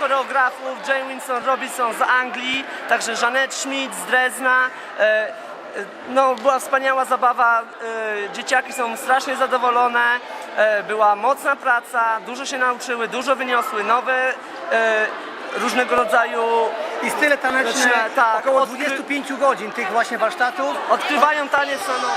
choreografów Jane Winston Robinson z Anglii, także Jeanette Schmidt z Drezna. E, e, No, była wspaniała zabawa, e, dzieciaki są strasznie zadowolone, była mocna praca, dużo się nauczyły, dużo wyniosły, nowe różnego rodzaju I style taneczne, tak. około Odkry- 25 godzin tych właśnie warsztatów. odkrywają taniec na nowo.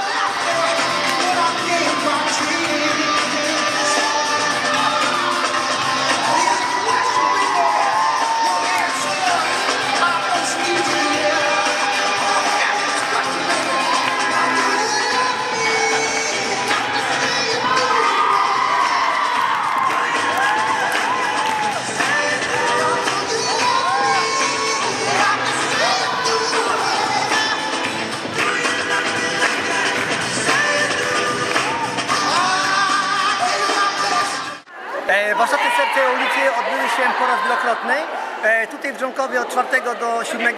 Warsztaty Serce ulicy odbyły się po raz wielokrotny. E, Tutaj w Dżonkowie od 4 do 7 e,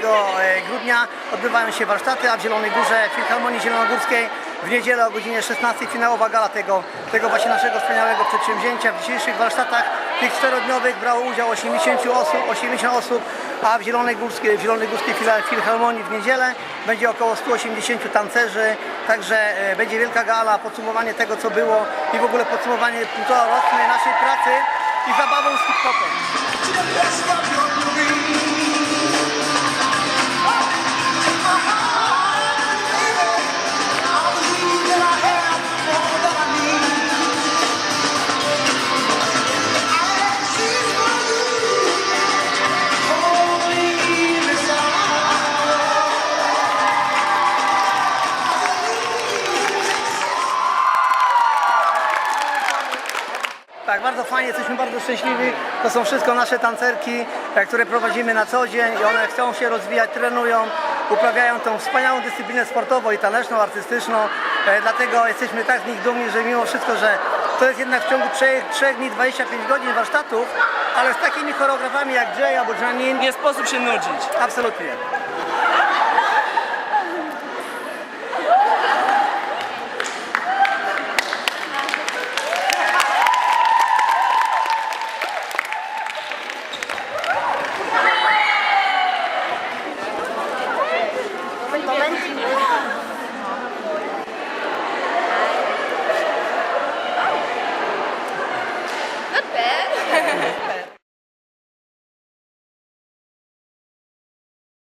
grudnia odbywają się warsztaty, a w Zielonej Górze w Filharmonii Zielonogórskiej w niedzielę o godzinie 16 finałowa gala tego, tego właśnie naszego wspaniałego przedsięwzięcia. W dzisiejszych warsztatach tych czterodniowych brało udział 80 osób, 80 osób a w Zielonej Górskiej, w Zielonej Górskiej Filharmonii w niedzielę będzie około 180 tancerzy, także e, będzie wielka gala, podsumowanie tego co było i w ogóle podsumowanie półtorocznej naszej pracy i zabawą z hip-hopem. Tak, bardzo fajnie, jesteśmy bardzo szczęśliwi. To są wszystko nasze tancerki, e, które prowadzimy na co dzień i one chcą się rozwijać, trenują, uprawiają tą wspaniałą dyscyplinę sportową i taneczną, artystyczną. E, Dlatego jesteśmy tak z nich dumni, że mimo wszystko, że to jest jednak w ciągu 3, 3 dni 25 godzin warsztatów, ale z takimi choreografami jak Jay albo Janine, Nie sposób się nudzić. absolutnie.